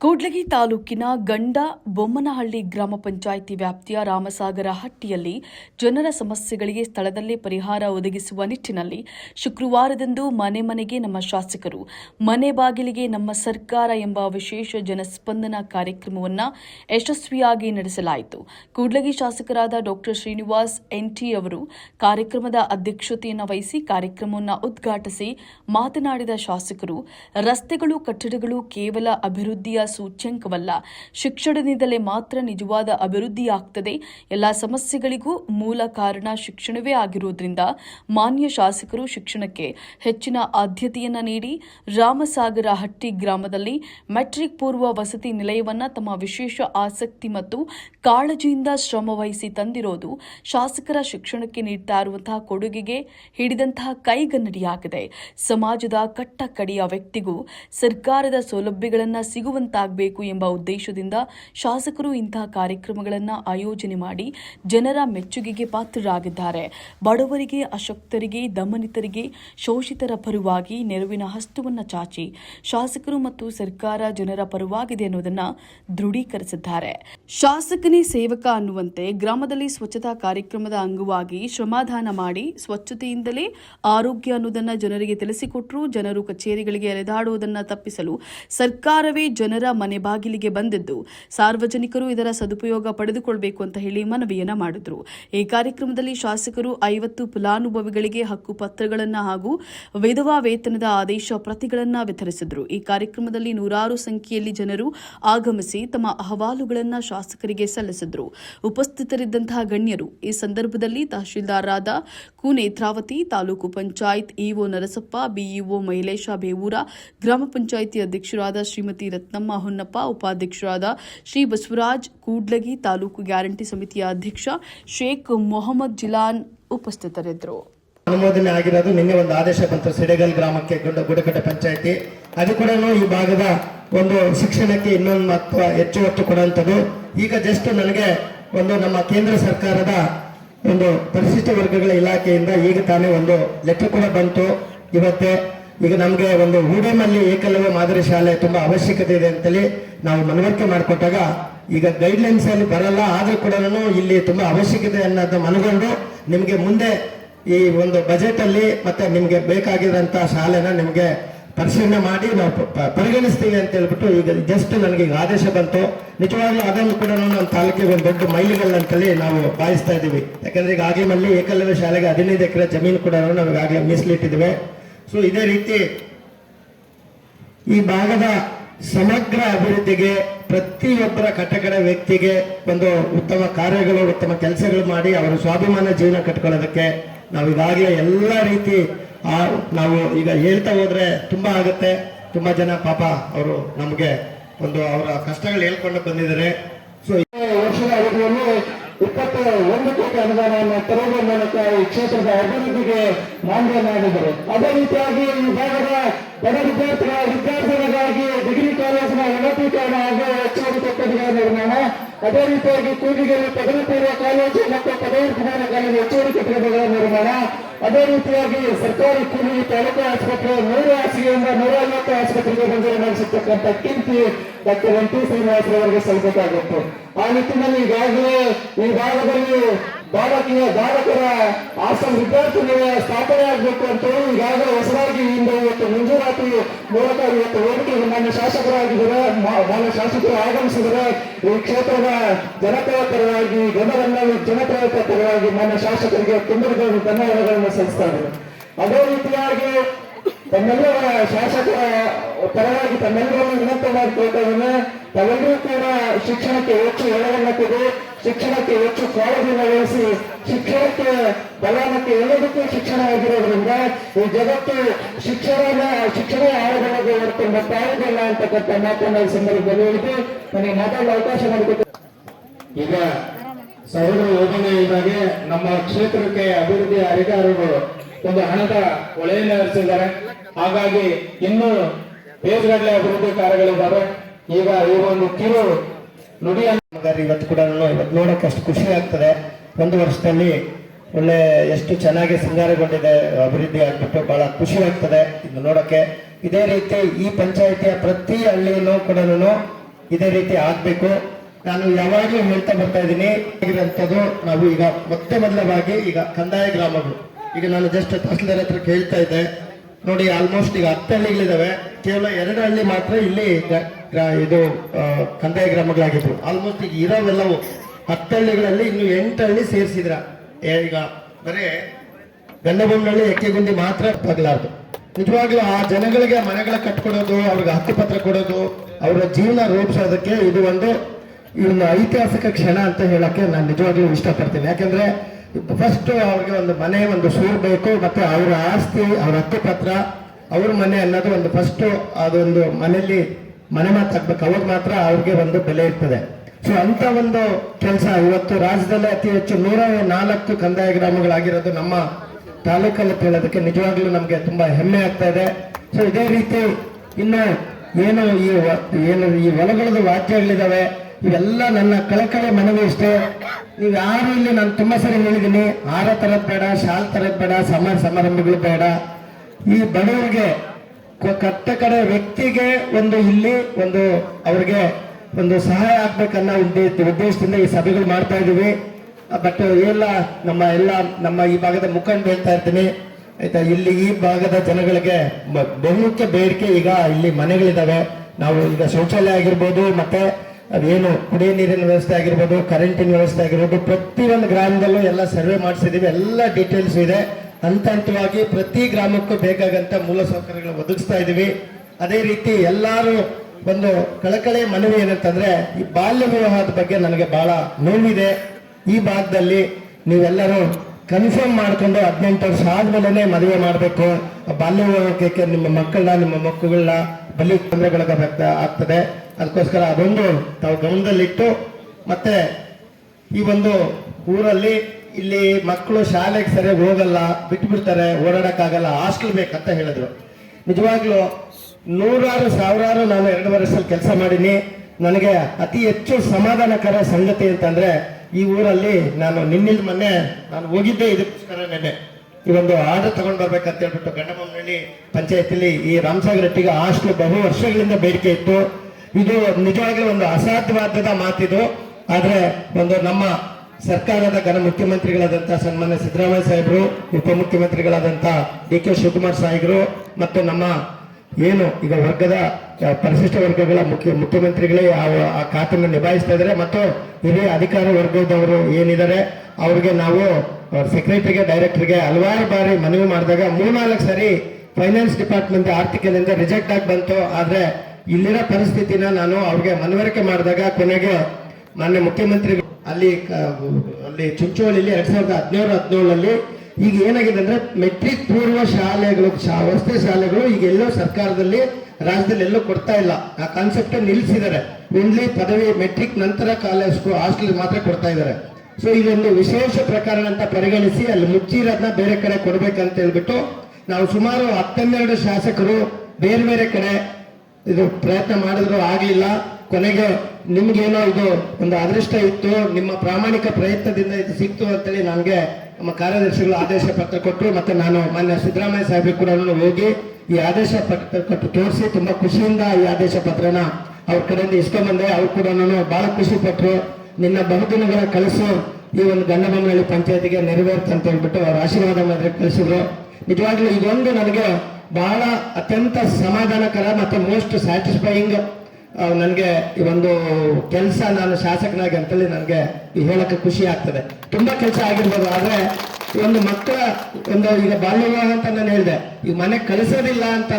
ಕೂಡ್ಲಗಿ ತಾಲೂಕಿನ ಗಂಡ ಬೊಮ್ಮನಹಳ್ಳಿ ಗ್ರಾಮ ಪಂಚಾಯಿತಿ ವ್ಯಾಪ್ತಿಯ ರಾಮಸಾಗರ ಹಟ್ಟಿಯಲ್ಲಿ ಜನರ ಸಮಸ್ಯೆಗಳಿಗೆ ಸ್ಥಳದಲ್ಲೇ ಪರಿಹಾರ ಒದಗಿಸುವ ನಿಟ್ಟಿನಲ್ಲಿ ಶುಕ್ರವಾರದಂದು ಮನೆ ಮನೆಗೆ ನಮ್ಮ ಶಾಸಕರು, ಮನೆ ಬಾಗಿಲಿಗೆ ನಮ್ಮ ಸರ್ಕಾರ ಎಂಬ ವಿಶೇಷ ಜನಸ್ಪಂದನ ಕಾರ್ಯಕ್ರಮವನ್ನು ಯಶಸ್ವಿಯಾಗಿ ನಡೆಸಲಾಯಿತು. ಕೂಡ್ಲಗಿ ಶಾಸಕರಾದ ಡಾಕ್ಟರ್ ಶ್ರೀನಿವಾಸ್ ಎನ್ಟಿ ಅವರು ಕಾರ್ಯಕ್ರಮದ ಅಧ್ಯಕ್ಷತೆಯನ್ನು ವಹಿಸಿ ಕಾರ್ಯಕ್ರಮವನ್ನು ಉದ್ಘಾಟಿಸಿ ಮಾತನಾಡಿದ ಶಾಸಕರು, ರಸ್ತೆಗಳು, ಕಟ್ಟಡಗಳು ಕೇವಲ ಅಭಿವೃದ್ಧಿಯ ಸೂಚ್ಯಂಕವಲ್ಲ. ಶಿಕ್ಷಣದಿಂದಲೇ ಮಾತ್ರ ನಿಜವಾದ ಅಭಿವೃದ್ಧಿಯಾಗ್ತದೆ. ಎಲ್ಲ ಸಮಸ್ಯೆಗಳಿಗೂ ಮೂಲ ಕಾರಣ ಶಿಕ್ಷಣವೇ ಆಗಿರುವುದರಿಂದ ಮಾನ್ಯ ಶಾಸಕರು ಶಿಕ್ಷಣಕ್ಕೆ ಹೆಚ್ಚಿನ ಆದ್ಯತೆಯನ್ನ ನೀಡಿ, ರಾಮಸಾಗರ ಹಟ್ಟಿ ಗ್ರಾಮದಲ್ಲಿ ಮೆಟ್ರಿಕ್ ಪೂರ್ವ ವಸತಿ ನಿಲಯವನ್ನ ತಮ್ಮ ವಿಶೇಷ ಆಸಕ್ತಿ ಮತ್ತು ಕಾಳಜಿಯಿಂದ ಶ್ರಮವಹಿಸಿ ತಂದಿರೋದು ಶಾಸಕರ ಶಿಕ್ಷಣಕ್ಕೆ ನೀಡ್ತಾ ಇರುವಂತಹ ಕೊಡುಗೆಗೆ ಹಿಡಿದಂತಹ ಕೈಗನ್ನಡಿಯಾಗಿದೆ. ಸಮಾಜದ ಕಟ್ಟ ಕಡೆಯ ವ್ಯಕ್ತಿಗೂ ಸರ್ಕಾರದ ಸೌಲಭ್ಯಗಳನ್ನು ಸಿಗುವಂತಾಗಬೇಕು ಎಂಬ ಉದ್ದೇಶದಿಂದ ಶಾಸಕರು ಇಂತಹ ಕಾರ್ಯಕ್ರಮಗಳನ್ನು ಆಯೋಜನೆ ಮಾಡಿ ಜನರ ಮೆಚ್ಚುಗೆಗೆ ಪಾತ್ರರಾಗಿದ್ದಾರೆ. ಬಡವರಿಗೆ, ಅಶಕ್ತರಿಗೆ, ದಮನಿತರಿಗೆ ಶೋಷಿತರ ಪರವಾಗಿ ನೆರವಿನ ಹಸ್ತವನ್ನು ಚಾಚಿ ಶಾಸಕರು ಮತ್ತು ಸರ್ಕಾರ ಜನರ ಪರವಾಗಿದೆ ಅನ್ನೋದನ್ನ ದೃಢೀಕರಿಸಿದ್ದಾರೆ. ಶಾಸಕನೇ ಸೇವಕ ಅನ್ನುವಂತೆ ಗ್ರಾಮದಲ್ಲಿ ಸ್ವಚ್ಛತಾ ಕಾರ್ಯಕ್ರಮದ ಅಂಗವಾಗಿ ಶ್ರಮದಾನ ಮಾಡಿ ಸ್ವಚ್ಛತೆಯಿಂದಲೇ ಆರೋಗ್ಯ ಅನ್ನೋದನ್ನ ಜನರಿಗೆ ತಿಳಿಸಿಕೊಟ್ಟರು ಜನರು ಕಚೇರಿಗಳಿಗೆ ಎಳೆದಾಡುವುದನ್ನು ತಪ್ಪಿಸಲು ಸರ್ಕಾರವೇ ಜನರ ಮನೆ ಬಾಗಿಲಿಗೆ ಬಂದಿದ್ದು. ಸಾರ್ವಜನಿಕರು ಇದರ ಸದುಪಯೋಗ ಪಡೆದುಕೊಳ್ಳಬೇಕು ಅಂತ ಹೇಳಿ ಮನವಿಯನ್ನ ಮಾಡಿದ್ರು. ಈ ಕಾರ್ಯಕ್ರಮದಲ್ಲಿ ಶಾಸಕರು ಐವತ್ತು ಫಲಾನುಭವಿಗಳಿಗೆ ಹಕ್ಕು ಪತ್ರಗಳನ್ನ ಹಾಗೂ ವಿಧವಾ ವೇತನದ ಆದೇಶ ಪ್ರತಿಗಳನ್ನ ವಿತರಿಸಿದ್ರು. ಈ ಕಾರ್ಯಕ್ರಮದಲ್ಲಿ ನೂರಾರು ಸಂಖ್ಯೆಯಲ್ಲಿ ಜನರು ಆಗಮಿಸಿ ತಮ್ಮ ಅಹವಾಲುಗಳನ್ನು ಶಾಸಕರಿಗೆ ಸಲ್ಲಿಸಿದ್ರು. ಉಪಸ್ಥಿತರಿದ್ದಂತಹ ಗಣ್ಯರು ಈ ಸಂದರ್ಭದಲ್ಲಿ ತಹಶೀಲ್ದಾರರಾದ ಕುನೇತ್ರಾವತಿ ತಾಲೂಕು ಪಂಚಾಯತ್ ಇಒ ನರಸಪ್ಪ, ಬಿಇಒ ಮೈಲೇಶ ಬೇವೂರ, ಗ್ರಾಮ ಪಂಚಾಯಿತಿ ಅಧ್ಯಕ್ಷರಾದ ಶ್ರೀಮತಿ ರತ್ನಮ್ಮ ಹೊನ್ನಪ್ಪ ಉಪಾಧ್ಯಕ್ಷರಾದ ಶ್ರೀ ಬಸವರಾಜ್ ಕೂಡ್ಲಗಿ ತಾಲೂಕು ಗ್ಯಾರಂಟಿ ಸಮಿತಿಯ ಅಧ್ಯಕ್ಷ ಶೇಖ್ ಮೊಹಮ್ಮದ್ ಜಿಲಾನ್ ಉಪಸ್ಥಿತರಿದ್ದರು. ಅನುಮೋದನೆ ಆಗಿರೋದು ನಿನ್ನೆ ಒಂದು ಆದೇಶ ಬಂತು ಸಿಡಗಲ್ ಗ್ರಾಮಕ್ಕೆ ಗುಡಕಟ್ಟ ಪಂಚಾಯತಿ. ಅದು ಕೂಡ ಈ ಭಾಗದ ಒಂದು ಶಿಕ್ಷಣಕ್ಕೆ ಇನ್ನೊಂದು ಮಹತ್ವ ಹೆಚ್ಚು ಒತ್ತು ಕೊಡುವಂಥದ್ದು. ಈಗ ಜಸ್ಟ್ ನನಗೆ ಒಂದು ನಮ್ಮ ಕೇಂದ್ರ ಸರ್ಕಾರದ ಒಂದು ಪರಿಶಿಷ್ಟ ವರ್ಗಗಳ ಇಲಾಖೆಯಿಂದ ಈಗ ತಾನೇ ಒಂದು ಲೆಕ್ಕ ಕೂಡ ಬಂತು. ಇವತ್ತೇ ಈಗ ನಮಗೆ ಒಂದು ಹೂಡಿಮಲ್ಲಿ ಏಕಲವ್ಯ ಮಾದರಿ ಶಾಲೆ ತುಂಬಾ ಅವಶ್ಯಕತೆ ಇದೆ ಅಂತೇಳಿ ನಾವು ಮನವರಿಕೆ ಮಾಡಿಕೊಟ್ಟಾಗ ಈಗ ಗೈಡ್ಲೈನ್ಸ್ ಅಲ್ಲಿ ಬರಲ್ಲ, ಆದ್ರೂ ಕೂಡ ಇಲ್ಲಿ ತುಂಬಾ ಅವಶ್ಯಕತೆ ಅನ್ನೋದು ಮನಗೊಂಡು ನಿಮಗೆ ಮುಂದೆ ಈ ಒಂದು ಬಜೆಟ್ ಅಲ್ಲಿ ಮತ್ತೆ ನಿಮ್ಗೆ ಬೇಕಾಗಿರುವಂತಹ ಶಾಲೆನ ನಿಮ್ಗೆ ಪರಿಶೀಲನೆ ಮಾಡಿ ನಾವು ಪರಿಗಣಿಸ್ತೀವಿ ಅಂತ ಹೇಳ್ಬಿಟ್ಟು ಈಗ ಜಸ್ಟ್ ನನಗೆ ಈಗ ಆದೇಶ ಬಂತು. ನಿಜವಾಗ್ಲೂ ಅದನ್ನು ಕೂಡ ನಮ್ಮ ತಾಲೂಕಿಗೆ ಒಂದು ದೊಡ್ಡ ಮೈಲಿಗಲ್ ಅಂತೇಳಿ ನಾವು ಭಾವಿಸ್ತಾ ಇದ್ದೀವಿ. ಯಾಕಂದ್ರೆ ಈಗ ಆಗಲೇ ಏಕಲವ್ಯ ಶಾಲೆಗೆ ಹದಿನೈದು ಎಕರೆ ಜಮೀನು ಕೂಡ ನಾವು ಈಗಾಗಲೇ ಮೀಸಲಿಟ್ಟಿದ್ದೇವೆ. ಸೊ ಇದೇ ರೀತಿ ಈ ಭಾಗದ ಸಮಗ್ರ ಅಭಿವೃದ್ಧಿಗೆ ಪ್ರತಿಯೊಬ್ಬರ ಕಟ್ಟಕಡ ವ್ಯಕ್ತಿಗೆ ಒಂದು ಉತ್ತಮ ಕಾರ್ಯಗಳು, ಉತ್ತಮ ಕೆಲಸಗಳು ಮಾಡಿ ಅವರ ಸ್ವಾಭಿಮಾನ ಜೀವನ ಕಟ್ಕೊಳ್ಳೋದಕ್ಕೆ ನಾವು ಈಗಾಗಲೇ ಎಲ್ಲ ರೀತಿ ಆ ನಾವು ಈಗ ಹೇಳ್ತಾ ಹೋದ್ರೆ ತುಂಬಾ ಆಗುತ್ತೆ. ತುಂಬಾ ಜನ ಪಾಪ ಅವರು ನಮಗೆ ಒಂದು ಅವರ ಕಷ್ಟಗಳು ಹೇಳ್ಕೊಂಡು ಬಂದಿದ್ದಾರೆ. ಸೊ ವರ್ಷದ ಅವಧಿಯಲ್ಲಿ ಇಪ್ಪತ್ತ ಕೋಟಿ ಅನುದಾನವನ್ನು ತರುವ ಮೂಲಕ ಈ ಕ್ಷೇತ್ರದ ಅಭಿವೃದ್ಧಿಗೆ ಮಾನ್ಯ ಮಾಡಿದರು. ಅದೇ ರೀತಿಯಾಗಿ ಈ ಭಾಗದ ಬಡ ವಿದ್ಯಾರ್ಥಿಗಳ ವಿದ್ಯಾರ್ಥಿಗಳಿಗಾಗಿ ಡಿಗ್ರಿ ಕಾಲೇಜಿನ ಉನ್ನತೀಕರಣ ಹಾಗೂ ಹೆಚ್ಚುವರಿ ಕೊಠಡಿಗಳ ನಿರ್ಮಾಣ, ಅದೇ ರೀತಿಯಾಗಿ ಕೂಡಿಗೆರೆ ಪದವಿ ಕಾಲೇಜು ಮತ್ತು ಪದವಿ ಕಾಲೇಜು ಹೆಚ್ಚುವರಿ ಕಟ್ಟಡಗಳ ನಿರ್ಮಾಣ, ಅದೇ ರೀತಿಯಾಗಿ ಸರ್ಕಾರಿ ಕೂಲಿ ತಾಲೂಕು ಆಸ್ಪತ್ರೆ ನೂರು ಹಾಸಿಗೆಯಿಂದ ನೂರ ಐವತ್ತು ಆಸ್ಪತ್ರೆಗೆ ಮಂಜೂರು ಮಾಡಿಸಿರ್ತಕ್ಕಂಥ ಕೀರ್ತಿ ಡಾಕ್ಟರ್ ಎನ್ ಟಿ ಶ್ರೀನಿವಾಸರವರಿಗೆ ಸಲ್ಲಬೇಕಾಗುತ್ತೆ ಆ ನಿಟ್ಟಿನಲ್ಲಿ ಈಗಾಗಲೇ ಈ ಭಾಗದಲ್ಲಿ ಬಾಲಕಿಯ ಬಾಲಕರ ಆಶ್ರಮ ವಿದ್ಯಾರ್ಥಿ ನಿಲಯ ಸ್ಥಾಪನೆ ಆಗಬೇಕು ಅಂತ ಹೇಳಿ ಈಗಾಗಲೇ ಹೊಸದಾಗಿ ಇಂದು ಇವತ್ತು ಮಂಜೂರಾತಿ ಮೂಲಕ ಇವತ್ತು ಹೋಗಿ ಮಾನ್ಯ ಶಾಸಕರಾಗಿದ್ದಾರೆ. ನನ್ನ ಶಾಸಕರು ಆಗಮಿಸಿದರೆ ಈ ಕ್ಷೇತ್ರದ ಜನತೆಯ ಪರವಾಗಿ ಜನರನ್ನ ಜನತೆಯ ಪರವಾಗಿ ಮಾನ್ಯ ಶಾಸಕರಿಗೆ ತುಂಬಿದ ಧನ್ಯವಾದಗಳನ್ನು ಸಲ್ಲಿಸ್ತಾ ಇದ್ದಾರೆ ಅದೇ ರೀತಿಯಾಗಿ ತಮ್ಮೆಲ್ಲರ ಶಾಸಕರ ಪರವಾಗಿ ತಮ್ಮೆಲ್ಲರನ್ನು ವಿನಂತಿ ಮಾಡಿಕೊಳ್ತಾ ತಾವೆಲ್ಲರೂ ಕೂಡ ಶಿಕ್ಷಣಕ್ಕೆ ಹೆಚ್ಚು ಒಳಗನ್ನ ಕೊಡಿ ಶಿಕ್ಷಣಕ್ಕೆ ಹೆಚ್ಚು ಕಾಳಜಿನ ವಹಿಸಿ ಶಿಕ್ಷಣಕ್ಕೆ ಬಲ ಮತ್ತು ಎಲ್ಲದಕ್ಕೂ ಶಿಕ್ಷಣ ಆಗಿರೋದ್ರಿಂದ ಈ ಜಗತ್ತು ಶಿಕ್ಷಣ ಶಿಕ್ಷಣ ಆಳದೊಳಗೆ ಹೊರತು ಮತ್ತಾವುದಿಲ್ಲ ಅಂತಕ್ಕಂಥ ಮಾತನ್ನ ಈ ಸಂದರ್ಭದಲ್ಲಿ ಹೇಳಿದ್ದು ನನಗೆ ಮಾತಾಡಲು ಅವಕಾಶ ಮಾಡಿಕೊಟ್ಟು ಈಗ ಸಹೋದರ ಯೋಜನೆ ಇದ್ದಾಗೆ ನಮ್ಮ ಕ್ಷೇತ್ರಕ್ಕೆ ಅಭಿವೃದ್ಧಿ ಅಧಿಕಾರಿಗಳು ಒಂದು ಹಣದ ಹೊಳೆಯನ್ನು ಹರಿಸಿದ್ದಾರೆ. ಹಾಗಾಗಿ ಇನ್ನೂ ಬೇಸ್ಗಡ್ಲೆ ಅಭಿವೃದ್ಧಿ ಕಾರ್ಯಗಳಿದ್ದಾವೆ. ಈಗ ಈ ಒಂದು ಕಿರು ನುಡಿ ಇವತ್ತು ಕೂಡ ಇವತ್ತು ನೋಡಕ್ಕೆ ಅಷ್ಟು ಖುಷಿ ಆಗ್ತದೆ. ಒಂದು ವರ್ಷದಲ್ಲಿ ಒಳ್ಳೆ ಎಷ್ಟು ಚೆನ್ನಾಗಿ ಸಿಂಗಾರಗೊಂಡಿದೆ ಅಭಿವೃದ್ಧಿ ಆಗ್ಬಿಟ್ಟು ಬಹಳ ಖುಷಿ ಆಗ್ತದೆ ಇದು ನೋಡಕ್ಕೆ. ಇದೇ ರೀತಿ ಈ ಪಂಚಾಯಿತಿಯ ಪ್ರತಿ ಹಳ್ಳಿಯಲ್ಲೂ ಕೂಡ ಇದೇ ರೀತಿ ಆಗ್ಬೇಕು. ನಾನು ಯಾವಾಗಲೂ ಹೇಳ್ತಾ ಬರ್ತಾ ಇದ್ದೀನಿ ಆಗಿರುವಂಥದ್ದು ನಾವು ಈಗ ಮೊತ್ತ ಮೊದಲವಾಗಿ ಈಗ ಕಂದಾಯ ಗ್ರಾಮಗಳು. ಈಗ ನಾನು ಜಸ್ಟ್ ತಹಸೀಲ್ದಾರ್ ಹತ್ರ ಕೇಳ್ತಾ ಇದ್ದೆ. ನೋಡಿ ಆಲ್ಮೋಸ್ಟ್ ಈಗ ಹತ್ತು ಹಳ್ಳಿಗಳಿದಾವೆ. ಕೇವಲ ಎರಡು ಹಳ್ಳಿ ಮಾತ್ರ ಇಲ್ಲಿ ಇದು ಕಂದಾಯ ಗ್ರಾಮಗಳಾಗಿದ್ರು ಆಲ್ಮೋಸ್ಟ್ ಈಗ ಇರೋವೆಲ್ಲವು. ಹತ್ತು ಹಳ್ಳಿಗಳಲ್ಲಿ ಇನ್ನು ಎಂಟು ಹಳ್ಳಿ ಸೇರಿಸಿದ್ರ. ಈಗ ಬರೇ ಗಂಡಬೊಮ್ಮನಹಳ್ಳಿ ಎಕ್ಕೆಗುಂದಿ ಮಾತ್ರ ತಗಲಾರ್ದು. ನಿಜವಾಗ್ಲೂ ಆ ಜನಗಳಿಗೆ ಮನೆಗಳ ಕಟ್ಕೊಡೋದು, ಅವ್ರಿಗೆ ಹಕ್ಕುಪತ್ರ ಕೊಡೋದು, ಅವರ ಜೀವನ ರೂಪಿಸೋದಕ್ಕೆ ಇದು ಒಂದು ಇವನ್ನ ಐತಿಹಾಸಿಕ ಕ್ಷಣ ಅಂತ ಹೇಳಕ್ಕೆ ನಾನು ನಿಜವಾಗ್ಲೂ ಇಷ್ಟಪಡ್ತೀನಿ. ಯಾಕಂದ್ರೆ ಫಸ್ಟ್ ಅವ್ರಿಗೆ ಒಂದು ಮನೆ, ಒಂದು ಸೂರು ಬೇಕು, ಮತ್ತೆ ಅವರ ಆಸ್ತಿ, ಅವ್ರ ಹಕ್ಕುಪತ್ರ, ಅವ್ರ ಮನೆ ಅನ್ನೋದು ಒಂದು ಫಸ್ಟ್ ಅದೊಂದು ಮನೆಯಲ್ಲಿ ಮನೆ ಮಾತಾಡ್ಬೇಕು ಅವಾಗ ಮಾತ್ರ ಅವ್ರಿಗೆ ಒಂದು ಬೆಲೆ ಇರ್ತದೆ. ಸೊ ಅಂತ ಒಂದು ಕೆಲಸ ಇವತ್ತು ರಾಜ್ಯದಲ್ಲೇ ಅತಿ ಹೆಚ್ಚು ನೂರ ನಾಲ್ಕು ಕಂದಾಯ ಗ್ರಾಮಗಳಾಗಿರೋದು ನಮ್ಮ ತಾಲೂಕಲ್ಲಿ ಹೇಳೋದಕ್ಕೆ ನಿಜವಾಗ್ಲೂ ನಮಗೆ ತುಂಬಾ ಹೆಮ್ಮೆ ಆಗ್ತಾ ಇದೆ. ಸೊ ಇದೇ ರೀತಿ ಇನ್ನು ಏನು ಈ ಏನು ಈ ಹೊಲಗಳದ್ದು ವಾದ್ಯಗಳಿದಾವೆ ಇವೆಲ್ಲ ನನ್ನ ಕಳಕಳಿ ಮನವಿ ಇಷ್ಟೇ. ನೀವು ಯಾರು ಇಲ್ಲಿ ನಾನು ತುಂಬಾ ಸರಿ ಹೇಳಿದ್ದೀನಿ. ಆರ ತರದ್ ಬೇಡ, ಶಾಲ್ ತರದ್ ಬೇಡ ಸಮ ಸಮಾರಂಭಗಳು ಬೇಡ. ಈ ಬಡವರಿಗೆ ಕಟ್ಟ ಕಡೆ ವ್ಯಕ್ತಿಗೆ ಒಂದು ಇಲ್ಲಿ ಒಂದು ಅವ್ರಿಗೆ ಒಂದು ಸಹಾಯ ಆಗ್ಬೇಕನ್ನೋ ಉದ್ದೇ- ಉದ್ದೇಶದಿಂದ ಈ ಸಭೆಗಳು ಮಾಡ್ತಾ ಇದೀವಿ ಬಟ್ ಎಲ್ಲ ನಮ್ಮ ಎಲ್ಲ ನಮ್ಮ ಈ ಭಾಗದ ಮುಖಂಡ ಹೇಳ್ತಾ ಇರ್ತೀನಿ. ಆಯ್ತಾ, ಇಲ್ಲಿ ಈ ಭಾಗದ ಜನಗಳಿಗೆ ಬಹುಮುಖ್ಯ ಬೇಡಿಕೆ ಈಗ ಇಲ್ಲಿ ಮನೆಗಳಿದ್ದಾವೆ ನಾವು ಈಗ ಶೌಚಾಲಯ ಆಗಿರ್ಬೋದು, ಮತ್ತೆ ಅದೇನು ಕುಡಿಯ ನೀರಿನ ವ್ಯವಸ್ಥೆ ಆಗಿರ್ಬೋದು ಕರೆಂಟಿನ ವ್ಯವಸ್ಥೆ ಆಗಿರ್ಬೋದು, ಪ್ರತಿಯೊಂದು ಗ್ರಾಮದಲ್ಲೂ ಎಲ್ಲ ಸರ್ವೆ ಮಾಡಿಸಿದ್ದೀವಿ ಎಲ್ಲ ಡೀಟೇಲ್ಸ್ ಇದೆ. ಹಂತ ಹಂತವಾಗಿ ಪ್ರತಿ ಗ್ರಾಮಕ್ಕೂ ಬೇಕಾಗಂತ ಮೂಲ ಸೌಕರ್ಯಗಳು ಒದಗಿಸ್ತಾ ಇದ್ದೀವಿ ಅದೇ ರೀತಿ ಎಲ್ಲರೂ ಒಂದು ಕಳಕಳೆ ಮನವಿ ಏನಂತಂದ್ರೆ, ಈ ಬಾಲ್ಯ ವಿವಾಹದ ಬಗ್ಗೆ ನನಗೆ ಬಹಳ ನೋವಿದೆ. ಈ ಭಾಗದಲ್ಲಿ ನೀವೆಲ್ಲರೂ ಕನ್ಫರ್ಮ್ ಮಾಡಿಕೊಂಡು ಹದಿನೆಂಟು ವರ್ಷ ಆದ್ಮೇಲೆ ಮದುವೆ ಮಾಡಬೇಕು. ಬಾಲ್ಯ ವಿವಾಹಕ್ಕೆ ನಿಮ್ಮ ಮಕ್ಕಳನ್ನ ನಿಮ್ಮ ಮಕ್ಕಳನ್ನ ಬಲಿ ಆಗ್ತದೆ. ಅದಕ್ಕೋಸ್ಕರ ಅದೊಂದು ತಾವು ಗಮನದಲ್ಲಿಟ್ಟು ಮತ್ತೆ ಈ ಒಂದು ಊರಲ್ಲಿ ಇಲ್ಲಿ ಮಕ್ಕಳು ಶಾಲೆಗೆ ಸರಿಯಾಗಿ ಹೋಗಲ್ಲ ಬಿಟ್ಟು ಬಿಡ್ತಾರೆ ಓಡಾಡಕ್ಕಾಗಲ್ಲ, ಹಾಸ್ಟೆಲ್ ಬೇಕಂತ ಹೇಳಿದ್ರು. ನಿಜವಾಗ್ಲೂ ನೂರಾರು, ಸಾವಿರಾರು ನಾನು ಎರಡು ವರ್ಷದಲ್ಲಿ ಕೆಲಸ ಮಾಡೀನಿ. ನನಗೆ ಅತಿ ಹೆಚ್ಚು ಸಮಾಧಾನಕರ ಸಂಗತಿ ಅಂತಂದ್ರೆ ಈ ಊರಲ್ಲಿ ನಾನು ನಿನ್ನಿಲ್ ಮೊನ್ನೆ ನಾನು ಹೋಗಿದ್ದೆ ಇದಕ್ಕೋಸ್ಕರ ನೆನ್ನೆ. ಈ ಒಂದು ಆರ್ಡರ್ ತಗೊಂಡ್ ಬರ್ಬೇಕಂತ ಹೇಳ್ಬಿಟ್ಟು ಗಂಡಬೊಮ್ಮನಹಳ್ಳಿ ಪಂಚಾಯತಿಲಿ ಈ ರಾಮಸಾಗರಟ್ಟಿಗೆ ಹಾಸ್ಟೆಲ್ ಬಹು ವರ್ಷಗಳಿಂದ ಬೇಡಿಕೆ ಇತ್ತು. ಇದು ನಿಜವಾಗಿ ಒಂದು ಅಸಾಧ್ಯವಾದ ಮಾತಿದು. ಆದರೆ ಒಂದು ನಮ್ಮ ಸರ್ಕಾರದ ಘನ ಮುಖ್ಯಮಂತ್ರಿಗಳಾದಂತಹ ಸನ್ಮಾನ್ಯ ಸಿದ್ದರಾಮಯ್ಯ ಸಾಹೇಬರು ಉಪಮುಖ್ಯಮಂತ್ರಿಗಳಾದಂಥ ಡಿ ಕೆ ಶಿವಕುಮಾರ್ ಸಾಹೇಬರು ಮತ್ತು ನಮ್ಮ ಏನು ಈಗ ವರ್ಗದ ಪರಿಶಿಷ್ಟ ವರ್ಗಗಳ ಮುಖ್ಯ, ಮುಖ್ಯಮಂತ್ರಿಗಳೇ ಆ ಖಾತೆಯನ್ನು ನಿಭಾಯಿಸ್ತಾ ಇದ್ದಾರೆ ಮತ್ತು ಹಿರಿಯ ಅಧಿಕಾರ ವರ್ಗದವರು ಏನಿದ್ದಾರೆ ಅವರಿಗೆ ನಾವು ಸೆಕ್ರೆಟರಿಗೆ ಡೈರೆಕ್ಟರ್ಗೆ ಹಲವಾರು ಬಾರಿ ಮನವಿ ಮಾಡಿದಾಗ ಮೂರ್ನಾಲ್ಕು ಸರಿ ಫೈನಾನ್ಸ್ ಡಿಪಾರ್ಟ್ಮೆಂಟ್ ಆರ್ಥಿಕದಿಂದ ರಿಜೆಕ್ಟ್ ಆಗಿ ಬಂತು. ಆದ್ರೆ ಇಲ್ಲಿರೋ ಪರಿಸ್ಥಿತಿನ ನಾನು ಅವ್ರಿಗೆ ಮನವರಿಕೆ ಮಾಡಿದಾಗ ಕೊನೆಗೆ ಮಾನ್ಯ ಮುಖ್ಯಮಂತ್ರಿಗಳು ಅಲ್ಲಿ ಅಲ್ಲಿ ಚುಂಚೋಳಿಲಿ ಎರಡ್ ಸಾವಿರದ ಹದಿನೇಳು ಹದಿನೇಳಲ್ಲಿ ಈಗ ಏನಾಗಿದೆ ಅಂದ್ರೆ ಮೆಟ್ರಿಕ್ ಪೂರ್ವ ಶಾಲೆಗಳು ವಸತಿ ಶಾಲೆಗಳು ಈಗ ಎಲ್ಲೋ ಸರ್ಕಾರದಲ್ಲಿ ರಾಜ್ಯದಲ್ಲಿ ಎಲ್ಲೂ ಕೊಡ್ತಾ ಇಲ್ಲ. ಆ ಕಾನ್ಸೆಪ್ಟ್ ನಿಲ್ಲಿಸಿದ್ದಾರೆ. ಓನ್ಲಿ ಪದವಿ ಮೆಟ್ರಿಕ್ ನಂತರ ಕಾಲೇಜ್ ಹಾಸ್ಟೆಲ್ ಮಾತ್ರ ಕೊಡ್ತಾ ಇದ್ದಾರೆ. ಸೊ ಇದೊಂದು ವಿಶೇಷ ಪ್ರಕರಣ ಅಂತ ಪರಿಗಣಿಸಿ ಅಲ್ಲಿ ಮುಚ್ಚಿರೋದನ್ನ ಬೇರೆ ಕಡೆ ಕೊಡ್ಬೇಕಂತ ಹೇಳ್ಬಿಟ್ಟು ನಾವು ಸುಮಾರು ಹತ್ತನ್ನೆರಡು ಶಾಸಕರು ಬೇರೆ ಬೇರೆ ಕಡೆ ಇದು ಪ್ರಯತ್ನ ಮಾಡಿದ್ರು ಆಗ್ಲಿಲ್ಲ. ಕೊನೆಗೆ ನಿಮ್ಗೇನೋ ಇದು ಒಂದು ಅದೃಷ್ಟ ಇತ್ತು. ನಿಮ್ಮ ಪ್ರಾಮಾಣಿಕ ಪ್ರಯತ್ನದಿಂದ ಇದು ಸಿಕ್ತು ಅಂತೇಳಿ ನನಗೆ ನಮ್ಮ ಕಾರ್ಯದರ್ಶಿಗಳು ಆದೇಶ ಪತ್ರ ಕೊಟ್ಟರು ಮತ್ತೆ ನಾನು ಮಾನ್ಯ ಸಿದ್ದರಾಮಯ್ಯ ಸಾಹೇಬ್ ಕೂಡ ಹೋಗಿ ಈ ಆದೇಶ ಪತ್ರ ಕೊಟ್ಟು ತೋರಿಸಿ ತುಂಬಾ ಖುಷಿಯಿಂದ ಈ ಆದೇಶ ಪತ್ರನ ಅವ್ರ ಕಡೆಯಿಂದ ಇಸ್ಕೊಂಬಂದೆ. ಅವ್ರು ಕೂಡ ನಾನು ಬಹಳ ಖುಷಿ ಪಟ್ಟರು ನಿನ್ನ ಬಹುದಿನಗಳ ಕಳಿಸು ಈ ಒಂದು ಗಂಡಮನಹಳ್ಳಿ ಪಂಚಾಯತಿಗೆ ನೆರವೇರ್ತು ಅಂತ ಹೇಳ್ಬಿಟ್ಟು ಅವ್ರ ಆಶೀರ್ವಾದ ಮಾಡಿದ್ರೆ ಕಳಿಸಿದ್ರು. ನಿಜವಾಗ್ಲೂ ಇದೊಂದು ನನಗೆ ಬಹಳ ಅತ್ಯಂತ ಸಮಾಧಾನಕರ ಮತ್ತು ಮೋಸ್ಟ್ ಸ್ಯಾಟಿಸ್ಫೈಯಿಂಗ್ ನನಗೆ ಈ ಒಂದು ಕೆಲಸ ನಾನು ಶಾಸಕನಾಗಿ ಅಂತೇಳಿ ನನಗೆ ಹೇಳಕ್ಕೆ ಖುಷಿ ಆಗ್ತದೆ. ತುಂಬಾ ಕೆಲಸ ಆಗಿರ್ಬೋದು, ಆದ್ರೆ ಒಂದು ಮಕ್ಕಳ ಒಂದು ಈಗ ಬಾಲ್ಯ ವಿವಾಹ ಅಂತ ನಾನು ಹೇಳಿದೆ, ಈ ಮನೆ ಕಳಿಸೋದಿಲ್ಲ ಅಂತ